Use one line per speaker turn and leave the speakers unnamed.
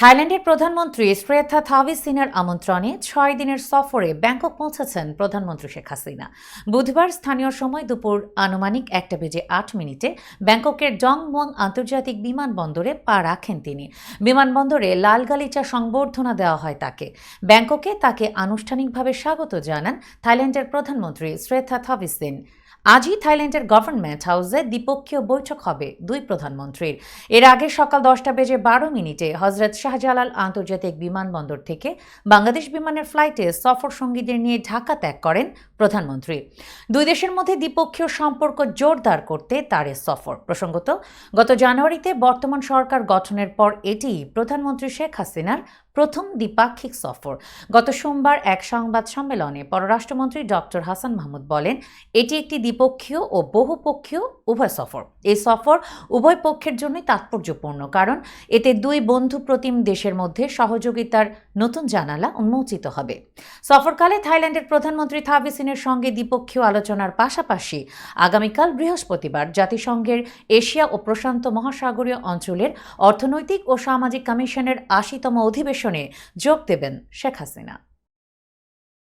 থাইল্যান্ডের প্রধানমন্ত্রী শ্রেথা থাভিসিনার আমন্ত্রণে ছয় দিনের সফরে ব্যাংকক পৌঁছেছেন প্রধানমন্ত্রী শেখ হাসিনা। বুধবার স্থানীয় সময় দুপুর আনুমানিক একটা বেজে আট মিনিটে ব্যাংককের মুয়াং আন্তর্জাতিক বিমানবন্দরে পা রাখেন তিনি। বিমানবন্দরে লাল গালিচা সংবর্ধনা দেওয়া হয় তাকে। ব্যাংককে তাকে আনুষ্ঠানিকভাবে স্বাগত জানান থাইল্যান্ডের প্রধানমন্ত্রী শ্রেথা থাভিসিন আজই থাইল্যান্ডের গভর্নমেন্ট হাউসে দ্বিপক্ষীয় বৈঠক হবে দুই প্রধানমন্ত্রীর। এর আগে সকাল দশটা বেজে বারো মিনিটে হজরত শাহজালাল আন্তর্জাতিক বিমানবন্দর থেকে বাংলাদেশ বিমানের ফ্লাইটে সফর সঙ্গীদের নিয়ে ঢাকা ত্যাগ করেন প্রধানমন্ত্রী। দুই দেশের মধ্যে দ্বিপক্ষীয় সম্পর্ক জোরদার করতে তার এ সফর। প্রসঙ্গত, গত জানুয়ারিতে বর্তমান সরকার গঠনের পর এটি প্রধানমন্ত্রী শেখ হাসিনার প্রথম দ্বিপাক্ষিক সফর। গত সোমবার এক সংবাদ সম্মেলনে পররাষ্ট্রমন্ত্রী ডক্টর হাসান মাহমুদ বলেন, এটি একটি দ্বিপক্ষীয় ও বহুপক্ষীয় উভয় সফর। এই সফর উভয় পক্ষের জন্যই তাৎপর্যপূর্ণ, কারণ এতে দুই বন্ধু প্রতিম দেশের মধ্যে সহযোগিতার নতুন জানালা উন্মোচিত হবে। সফরকালে থাইল্যান্ডের প্রধানমন্ত্রী থাবিসিনের সঙ্গে দ্বিপক্ষীয় আলোচনার পাশাপাশি আগামীকাল বৃহস্পতিবার জাতিসংঘের এশিয়া ও প্রশান্ত মহাসাগরীয় অঞ্চলের অর্থনৈতিক ও সামাজিক কমিশনের আশিতম অধিবেশনে যোগ দেবেন শেখ হাসিনা।